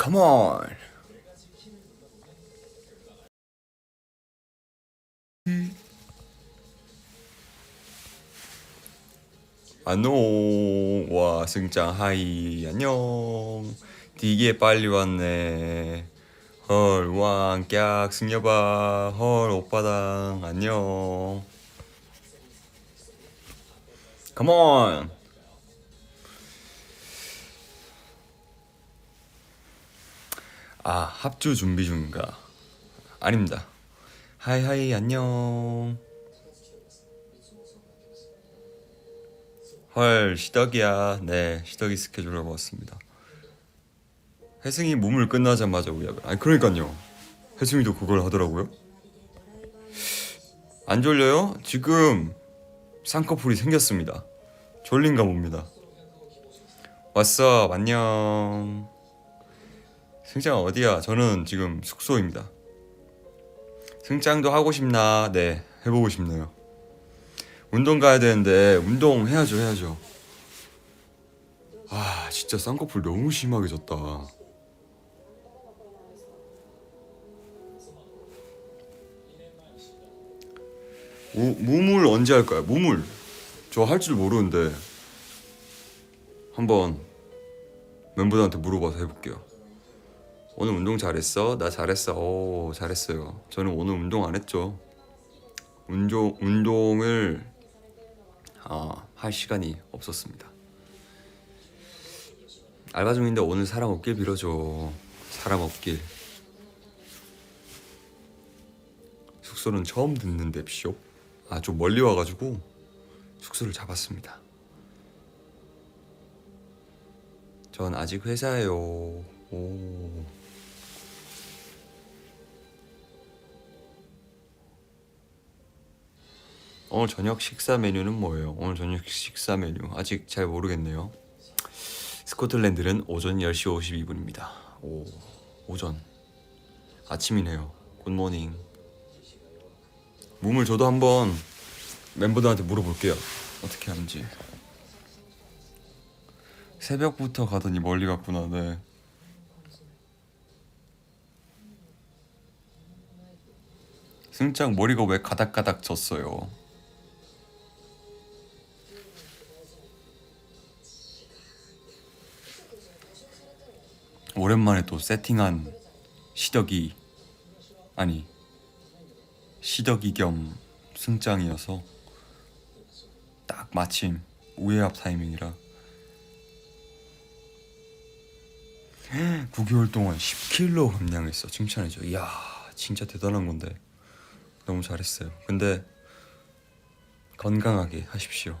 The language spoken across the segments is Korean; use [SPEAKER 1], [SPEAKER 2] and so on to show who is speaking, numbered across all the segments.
[SPEAKER 1] Come on. 안녕. 와, 승장 하이. 안녕. 되게 빨리 왔네. 헐, 왕, 깍, 승려봐. 헐, 오빠당. 안녕. Come on. 아, 합주 준비 중인가? 아닙니다. 하이 하이 안녕. 헐 시덕이야. 네 시덕이 스케줄하고 왔습니다. 혜승이 몸을 끝나자마자 우약을. 아니 그러니까요. 혜승이도 그걸 하더라고요. 안 졸려요? 지금 쌍꺼풀이 생겼습니다. 졸린가 봅니다. 왔어 안녕. 승장 어디야? 저는 지금 숙소입니다. 승장도 하고 싶나? 네, 해보고 싶네요. 운동 가야 되는데 운동 해야죠, 해야죠. 아, 진짜 쌍꺼풀 너무 심하게 졌다. 우, 무물 언제 할까요? 무물 저 할 줄 모르는데 한번 멤버들한테 물어봐서 해볼게요. 오늘 운동 잘했어? 나 잘했어. 오, 잘했어요. 저는 오늘 운동 안 했죠. 운동 운동을 아, 할 시간이 없었습니다. 알바 중인데 오늘 사람 없길 빌어줘. 사람 없길. 숙소는 처음 듣는데 쇼. 아, 좀 멀리 와가지고 숙소를 잡았습니다. 전 아직 회사예요. 오. 오늘 저녁 식사 메뉴는 뭐예요? 오늘 저녁 식사 메뉴 아직 잘 모르겠네요. 스코틀랜드는 오전 10시 52분입니다. 오, 오전. 아침이네요. 굿모닝. 몸을 저도 한번 멤버들한테 물어볼게요. 어떻게 하는지. 새벽부터 가더니 멀리 갔구나. 네. 승장 머리가 왜 가닥가닥 졌어요? 오랜만에 또 세팅한 시덕이 아니 시덕이 겸 승장이어서 딱 마침 우회합 타이밍이라. 9개월 동안 10kg 감량했어 칭찬해줘. 이야 진짜 대단한 건데. 너무 잘했어요. 근데 건강하게 하십시오.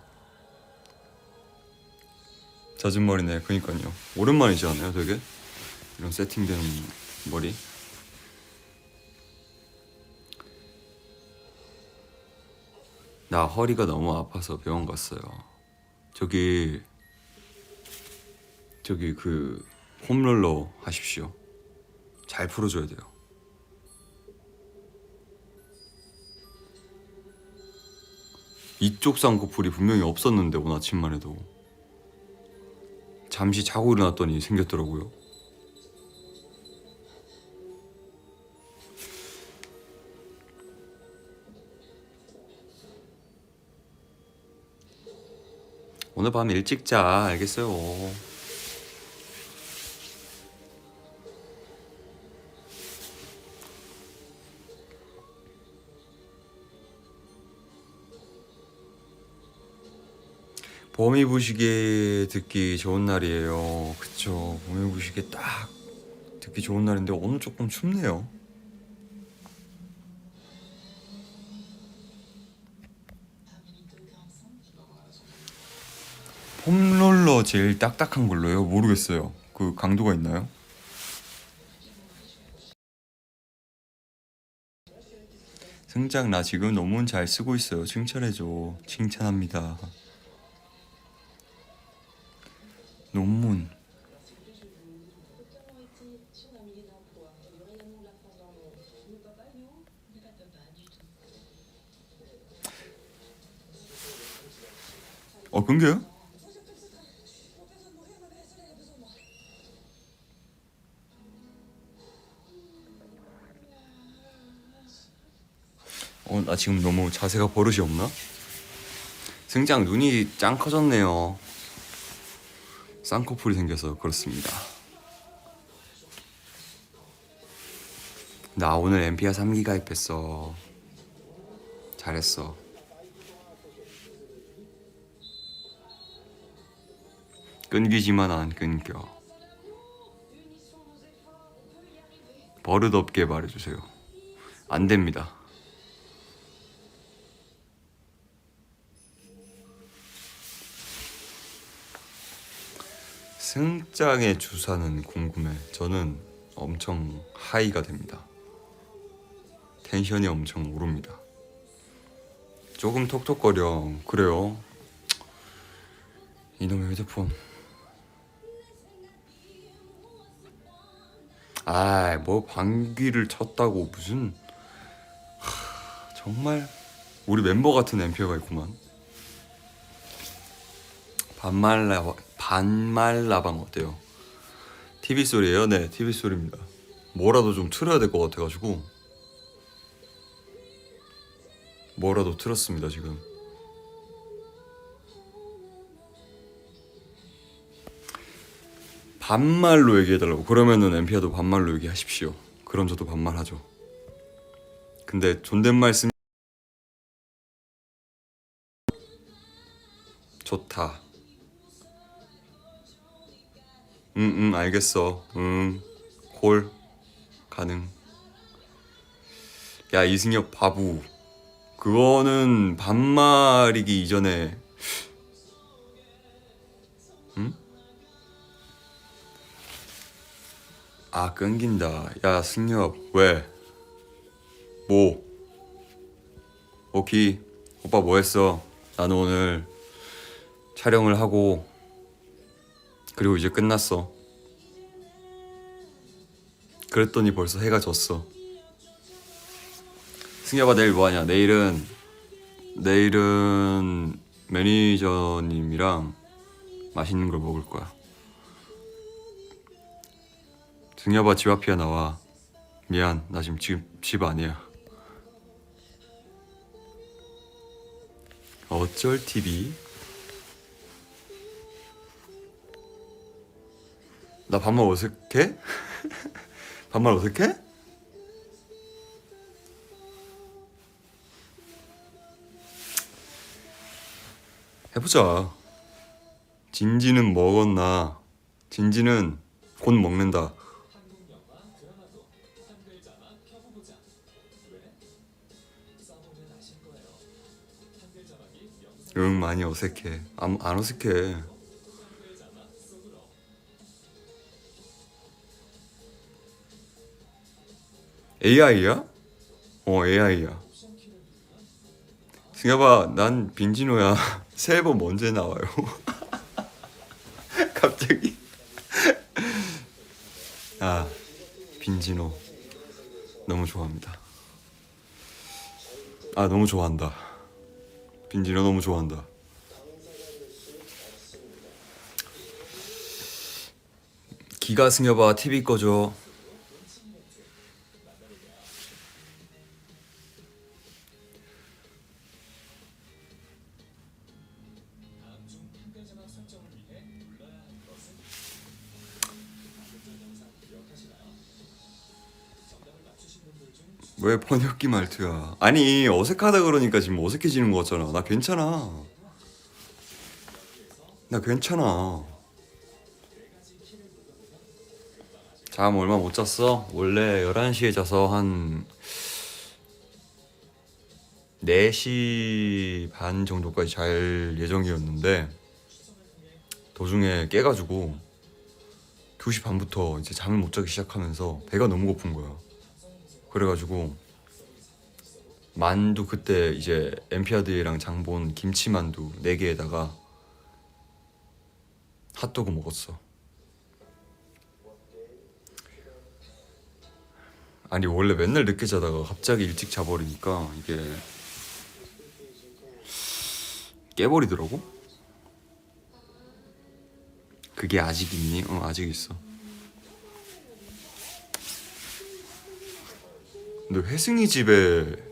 [SPEAKER 1] 젖은 머리네 그니까요. 오랜만이지 않아요 되게? 이런 세팅된 머리 나 허리가 너무 아파서 병원 갔어요. 저기 저기 그 홈롤러 하십시오. 잘 풀어줘야 돼요. 이쪽 쌍꺼풀이 분명히 없었는데 오늘 아침만 해도. 잠시 자고 일어났더니 생겼더라고요 오늘 밤 일찍 자. 알겠어요. 봄이 부시게 듣기 좋은 날이에요. 그쵸. 봄이 부시게 딱 듣기 좋은 날인데 오늘 조금 춥네요 폼롤러 제일 딱딱한 걸로요? 모르겠어요. 그 강도가 있나요? 승장 나 지금 논문 잘 쓰고 있어요. 칭찬해줘. 칭찬합니다. 논문. 어 끊겨요? 어 나 지금 너무 자세가 버릇이 없나? 승장 눈이 짱 커졌네요. 쌍꺼풀이 생겨서 그렇습니다. 나 오늘 엠피아 3기 가입했어. 잘했어. 끊기지만 안 끊겨. 버릇 없게 말해주세요. 안 됩니다. 승장의 주사는 궁금해. 저는 엄청 하이가 됩니다. 텐션이 엄청 오릅니다. 조금 톡톡거려. 그래요. 이놈의 휴대폰. 아, 뭐 방귀를 쳤다고 무슨 하, 정말 우리 멤버 같은 엠피어가 있구만. 반말라 반말 라방 어때요? TV 소리예요? 네, TV 소리입니다. 뭐라도 좀 틀어야 될 것 같아가지고 뭐라도 틀었습니다 지금. 반말로 얘기해달라고 그러면은 엠피아도 반말로 얘기하십시오. 그럼 저도 반말하죠. 근데 존댓말 쓰면 좋다. 응, 응, 알겠어. 응, 콜 가능. 야, 이승엽 바보. 그거는 반말이기 이전에 응? 아, 끊긴다. 야, 승엽, 왜? 뭐? 오키, 오빠 뭐 했어? 나는 오늘 촬영을 하고 그리고 이제 끝났어. 그랬더니 벌써 해가 졌어. 승엽아 내일 뭐 하냐? 내일은 내일은 매니저님이랑 맛있는 걸 먹을 거야. 승엽아 집 앞이야 나와. 미안 나 지금 집, 집 아니야. 어쩔 TV? 나 반말 어색해? 반말 어색해? 해보자. 진지는 먹었나? 진지는 곧 먹는다. 응 많이 어색해. 안, 안 어색해. AI야? 어 AI야. 승엽아 난 빈지노야. 새 앨범 언제 나와요? 갑자기. 아 빈지노 너무 좋아합니다. 아 너무 좋아한다. 빈지노 너무 좋아한다. 기가 승엽아 TV 꺼줘. 왜 번역기 말투야? 아니 어색하다 그러니까 지금 어색해지는 거 같잖아. 나 괜찮아. 나 괜찮아. 잠 얼마 못 잤어? 원래 11시에 자서 한 4시 반 정도까지 잘 예정이었는데 도중에 깨가지고 2시 반부터 이제 잠을 못 자기 시작하면서 배가 너무 고픈 거야. 그래가지고 만두 그때 이제 엠피아드랑 장본 김치 만두 4개에다가 핫도그 먹었어. 아니 원래 맨날 늦게 자다가 갑자기 일찍 자버리니까 이게 깨버리더라고. 그게 아직 있니? 어 아직 있어. 근데 회승이 집에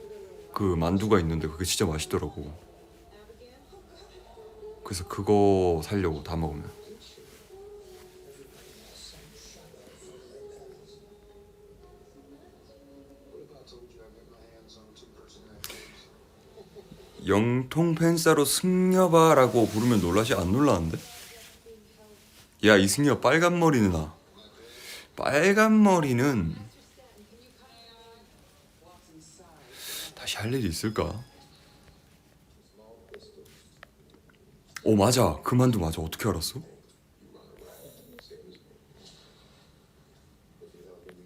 [SPEAKER 1] 그 만두가 있는데 그게 진짜 맛있더라고. 그래서 그거 살려고 다 먹으면. 영통 팬싸로 승려봐라고 부르면 놀라시 안 놀라는데? 야 이승려 빨간 머리는 나. 빨간 머리는 다시 할 일이 있을까? 오 맞아. 그 만두 맞아. 어떻게 알았어?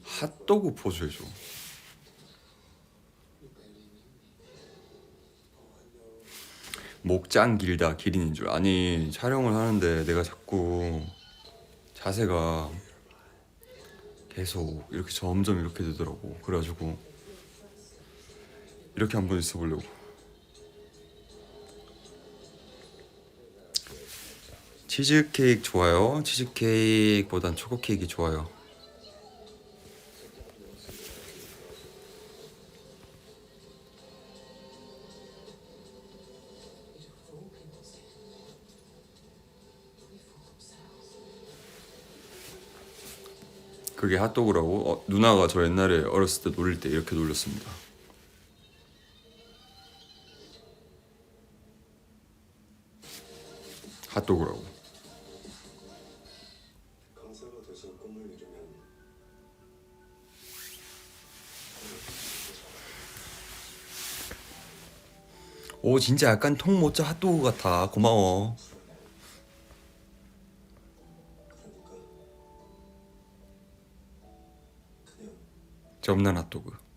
[SPEAKER 1] 핫도그 포즈 해줘. 목장 길다. 기린인 줄. 아니 촬영을 하는데 내가 자꾸 자세가 계속 이렇게 점점 이렇게 되더라고. 그래가지고 이렇게 한번 있어 보려고 치즈케이크 좋아요 치즈케이크보단 초코케이크 좋아요 그게 핫도그라고? 어, 누나가 저 옛날에 어렸을 때 놀릴 때 이렇게 놀렸습니다. 핫도그라고. 오 진짜 약간 통모짜 핫도그 같아. 고마워.
[SPEAKER 2] 그러니까
[SPEAKER 1] 점난 핫도그.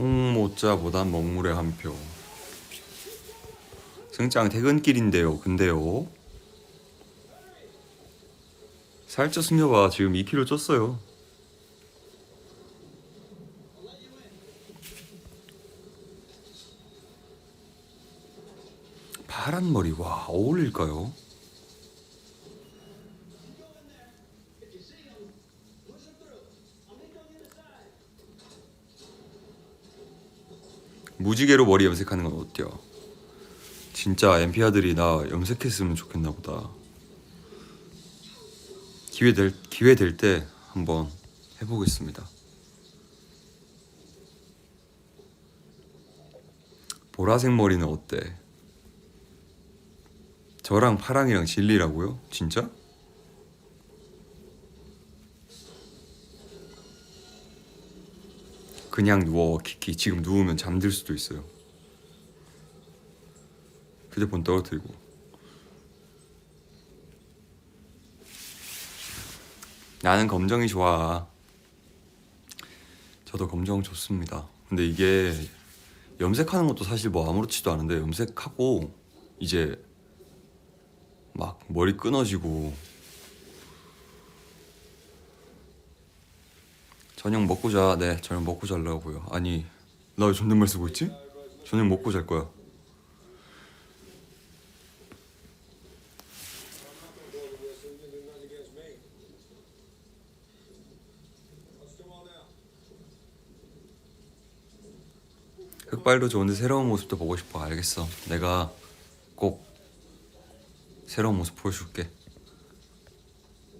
[SPEAKER 1] 통모짜보단 먹물의 한 표. 승장 퇴근길인데요. 근데요. 살쪄 승려봐. 지금 2kg 쪘어요. 파란 머리 와 어울릴까요? 무지개로 머리 염색하는 건 어때요? 진짜 엠피아들이 나 염색했으면 좋겠나 보다. 기회 될 기회 될 때 한번 해보겠습니다. 보라색 머리는 어때? 저랑 파랑이랑 진리라고요? 진짜? 그냥 누워 키키 지금 누우면 잠들 수도 있어요. 휴대폰 떨어뜨리고 나는 검정이 좋아. 저도 검정 좋습니다. 근데 이게 염색하는 것도 사실 뭐 아무렇지도 않은데 염색하고 이제 막 머리 끊어지고 저녁 먹고 자. 네, 저녁 먹고 자려고요. 아니, 나 왜 존댓말 쓰고 있지? 저녁 먹고 잘 거야. 흑발도 좋은데 새로운 모습도 보고 싶어. 알겠어. 내가 꼭 새로운 모습 보여줄게.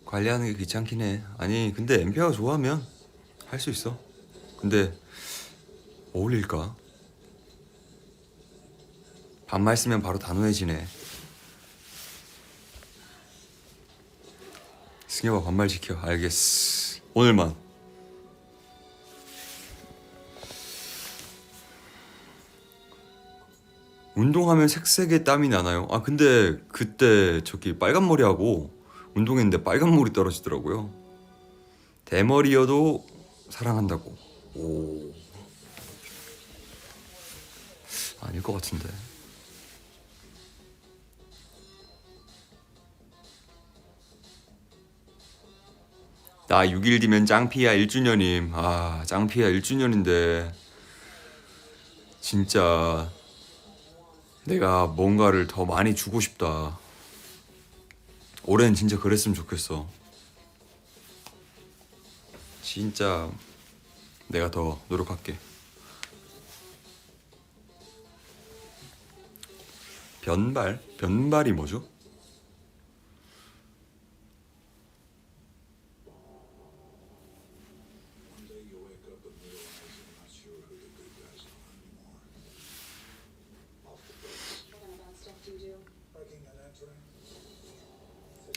[SPEAKER 1] 관리하는 게 귀찮긴 해. 아니, 근데 엠피아가 좋아하면 할 수 있어. 근데 어울릴까? 반말 쓰면 바로 단호해지네. 승엽아 반말 지켜. 알겠어. 오늘만. 운동하면 색색의 땀이 나나요? 아 근데 그때 저기 빨간 머리하고 운동했는데 빨간 머리 떨어지더라고요. 대머리여도 사랑한다고. 오. 아닐 것 같은데. 나 6일 뒤면 짱피야 1주년임. 아, 짱피야 1주년인데 진짜 내가 뭔가를 더 많이 주고 싶다. 올해는 진짜 그랬으면 좋겠어. 진짜 내가 더 노력할게. 변발? 변발이 뭐죠?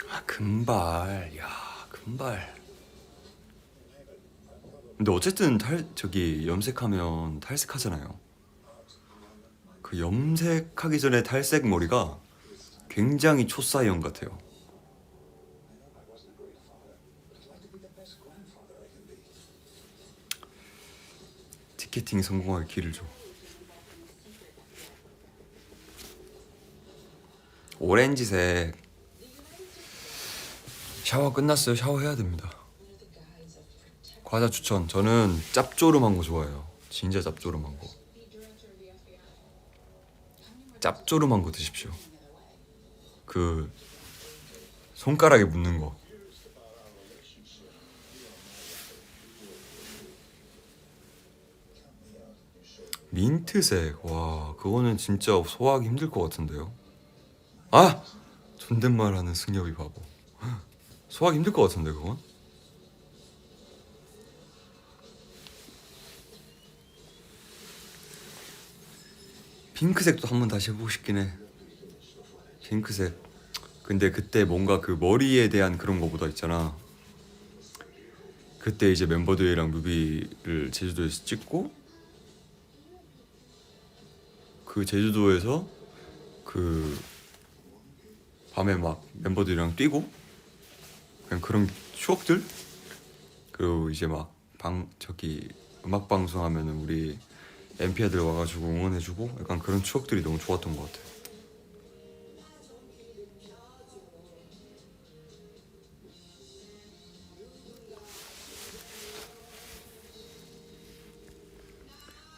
[SPEAKER 1] 아 금발 야 금발 근데 어쨌든 탈 저기 염색하면 탈색하잖아요 그 염색하기 전에 탈색 머리가 굉장히 초사이언 같아요 티켓팅 성공할 길을 줘 오렌지색 샤워 끝났어요. 샤워해야 됩니다. 과자 추천. 저는 짭조름한 거 좋아해요. 진짜 짭조름한 거. 짭조름한 거 드십시오. 그 손가락에 묻는 거. 민트색. 와, 그거는 진짜 소화하기 힘들 것 같은데요. 아! 존댓말 하는 승엽이 바보. 소화하기 힘들 것 같은데 그건? 핑크색도 한번 다시 해보고 싶긴 해. 핑크색. 근데 그때 뭔가 그 머리에 대한 그런 거보다 있잖아. 그때 이제 멤버들이랑 뮤비를 제주도에서 찍고 그 제주도에서 그 밤에 막 멤버들이랑 뛰고 그냥 그런 추억들 그리고 이제 막 방 저기 음악 방송하면은 우리 엠피아들 와가지고 응원해주고 약간 그런 추억들이 너무 좋았던 것 같아.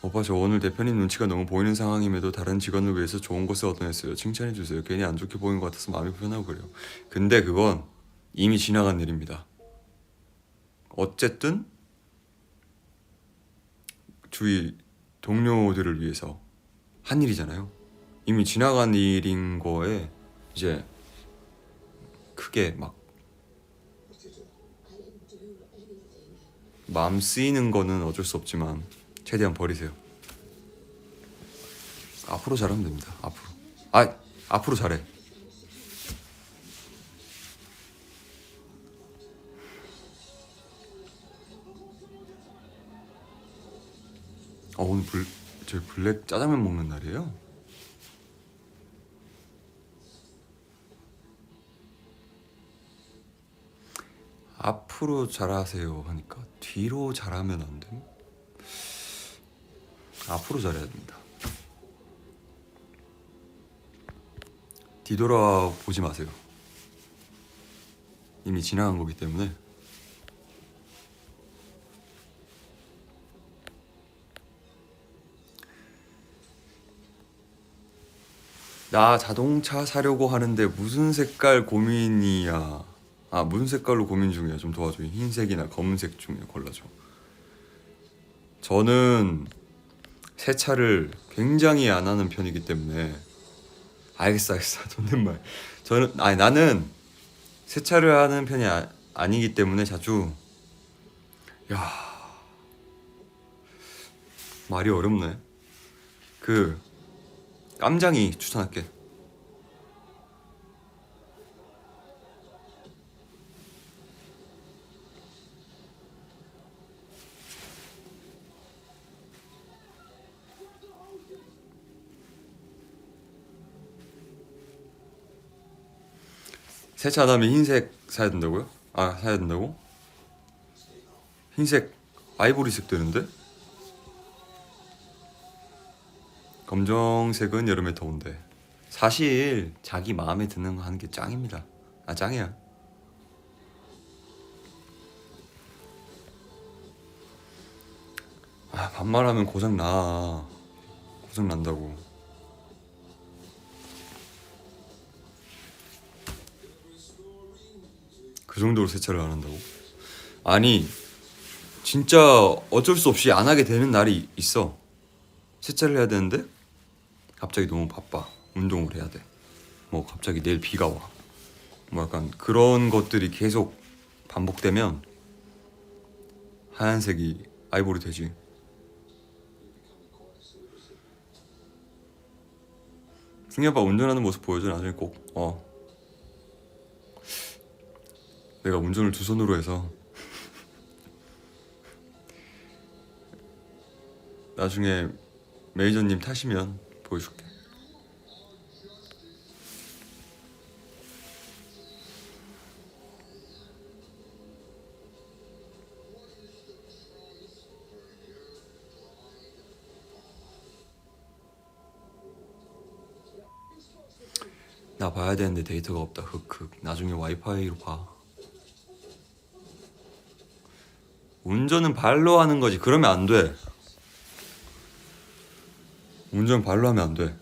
[SPEAKER 1] 오빠 저 오늘 대표님 눈치가 너무 보이는 상황임에도 다른 직원을 위해서 좋은 것을 얻어냈어요. 칭찬해 주세요. 괜히 안 좋게 보이는 것 같아서 마음이 불편하고 그래요. 근데 그건 이미 지나간 일입니다. 어쨌든 주위 동료들을 위해서 한 일이잖아요. 이미 지나간 일인 거에 이제 크게 막 마음 쓰이는 거는 어쩔 수 없지만 최대한 버리세요. 앞으로 잘하면 됩니다. 앞으로. 아, 앞으로 잘해. 어, 오늘 불, 저희 블랙 짜장면 먹는 날이에요? 앞으로 잘하세요 하니까 뒤로 잘하면 안 돼? 앞으로 잘해야 됩니다. 뒤돌아 보지 마세요. 이미 지나간 거기 때문에 나 자동차 사려고 하는데 무슨 색깔 고민이야? 아 무슨 색깔로 고민 중이야? 좀 도와줘. 흰색이나 검은색 중에 골라줘. 저는 세차를 굉장히 안 하는 편이기 때문에 알겠어 알겠어 존댓말 저는 아니 나는 세차를 하는 편이 아, 아니기 때문에 자주 야 말이 어렵네 그 깜장이 추천할게 세차 다음에 흰색 사야 된다고요? 아 사야 된다고? 흰색 아이보리색 되는데? 검정색은 여름에 더운데 사실 자기 마음에 드는 거 하는 게 짱입니다. 아 짱이야. 아 반말하면 고장 나. 고장 난다고. 그 정도로 세차를 안 한다고? 아니 진짜 어쩔 수 없이 안 하게 되는 날이 있어. 세차를 해야 되는데 갑자기 너무 바빠. 운동을 해야 돼뭐 갑자기 내일 비가 와뭐 약간 그런 것들이 계속 반복되면 하얀색이 아이보리 되지. 승희 아빠 운전하는 모습 보여줘 나중에 꼭어. 내가 운전을 두 손으로 해서. 나중에 매니저님 타시면 보여줄게. 나 봐야 되는데 데이터가 없다. 흑흑. 나중에 와이파이로 봐. 운전은 발로 하는 거지. 그러면 안 돼. 운전 발로 하면 안 돼.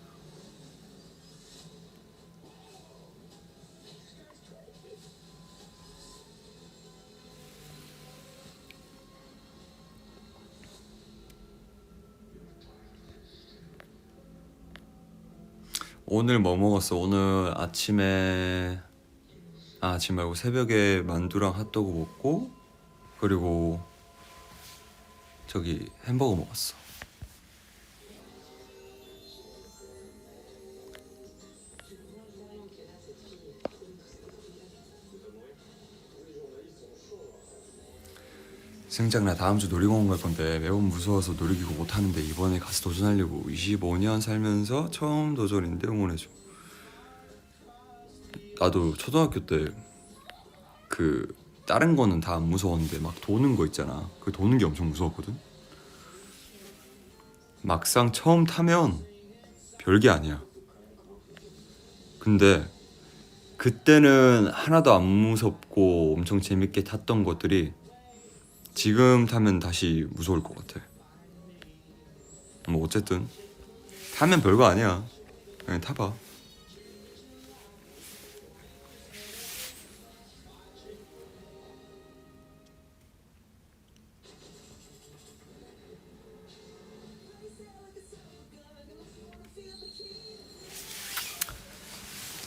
[SPEAKER 1] 오늘 뭐 먹었어? 오늘 아침에 아, 아침 말고 새벽에 만두랑 핫도그 먹고 그리고 저기 햄버거 먹었어. 승장 나 다음 주 놀이공원 갈 건데 매번 무서워서 놀이기구 못 하는데 이번에 가서 도전하려고 25년 살면서 처음 도전인데 응원해줘. 나도 초등학교 때 그 다른 거는 다 안 무서웠는데 막 도는 거 있잖아. 그 도는 게 엄청 무서웠거든. 막상 처음 타면 별게 아니야. 근데 그때는 하나도 안 무섭고 엄청 재밌게 탔던 것들이 지금 타면 다시 무서울 것 같아. 뭐 어쨌든 타면 별거 아니야. 그냥 타봐.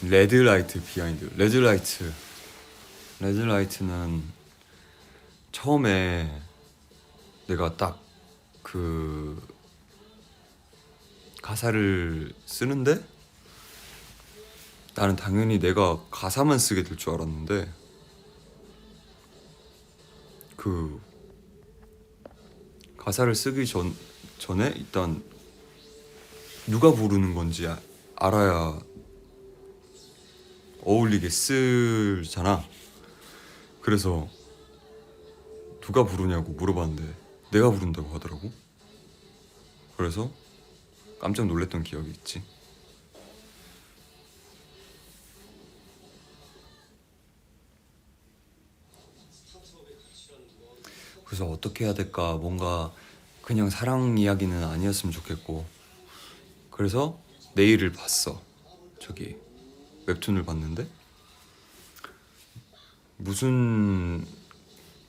[SPEAKER 1] 레드라이트 비하인드. 레드라이트. 레드라이트는 처음에 내가 딱 그 가사를 쓰는데 나는 당연히 내가 가사만 쓰게 될 줄 알았는데 그 가사를 쓰기 전 전에 일단 누가 부르는 건지 아- 알아야 어울리게 쓰잖아. 그래서 누가 부르냐고 물어봤는데 내가 부른다고 하더라고. 그래서 깜짝 놀랐던 기억이 있지. 그래서 어떻게 해야 될까? 뭔가 그냥 사랑 이야기는 아니었으면 좋겠고. 그래서 내일을 봤어. 저기 웹툰을 봤는데 무슨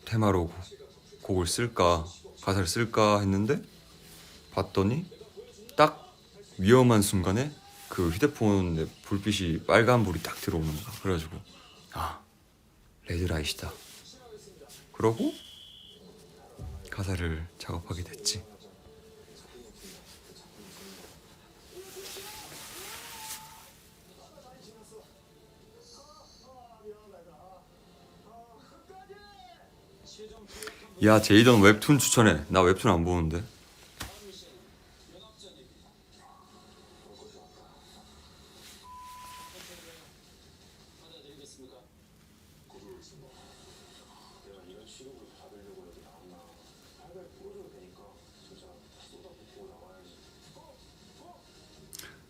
[SPEAKER 1] 테마로 곡- 곡을 쓸까 가사를 쓸까 했는데 봤더니 딱 위험한 순간에 그 휴대폰에 불빛이 빨간 불이 딱 들어오는 거야. 그래가지고 아 레드라이트다. 그러고 가사를 작업하게 됐지 야 제이던 웹툰 추천해. 나 웹툰 안 보는데.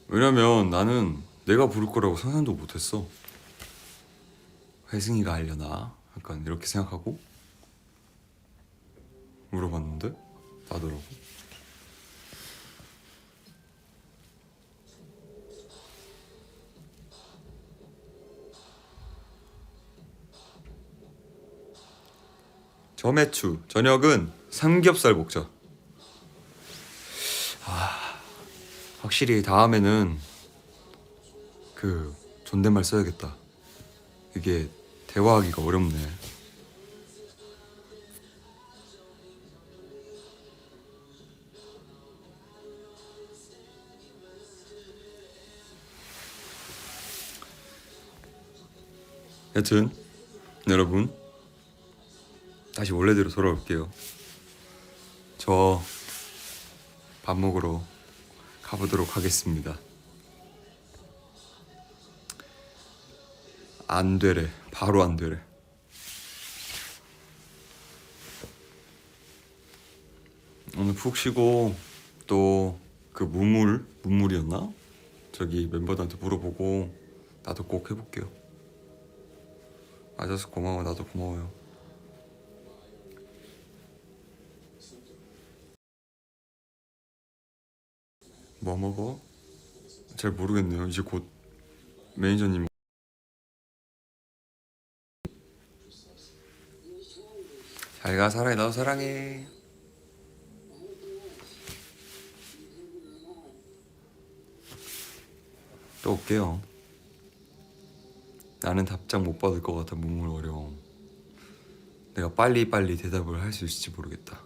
[SPEAKER 1] 왜냐면 나는 내가 부를 거라고 상상도 못했어. 혜승이가 하려나? 약간 이렇게 생각하고 물어봤는데 나더라고. 저매추 저녁은 삼겹살 먹자. 아, 확실히 다음에는 그 존댓말 써야겠다. 이게 대화하기가 어렵네. 여튼 여러분 다시 원래대로 돌아올게요. 저 밥 먹으러 가보도록 하겠습니다. 안 되래. 바로 안 되래. 오늘 푹 쉬고 또 그 무물 무물이었나? 저기 멤버들한테 물어보고 나도 꼭 해볼게요. 맞아서 고마워. 나도 고마워요. 뭐 먹어? 잘 모르겠네요. 이제 곧 매니저님 잘가 사랑해 나도 사랑해 또 올게요 나는 답장 못 받을 것 같아 몸물 어려워 내가 빨리빨리 대답을 할 수 있을지 모르겠다.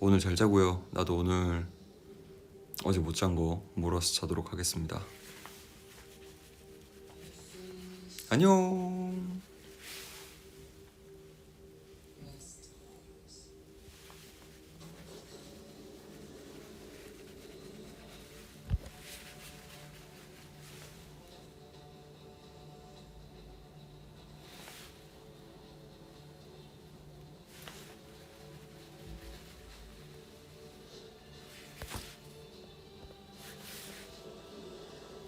[SPEAKER 1] 오늘 잘 자고요. 나도 오늘 어제 못 잔 거 몰아서 자도록 하겠습니다. 안녕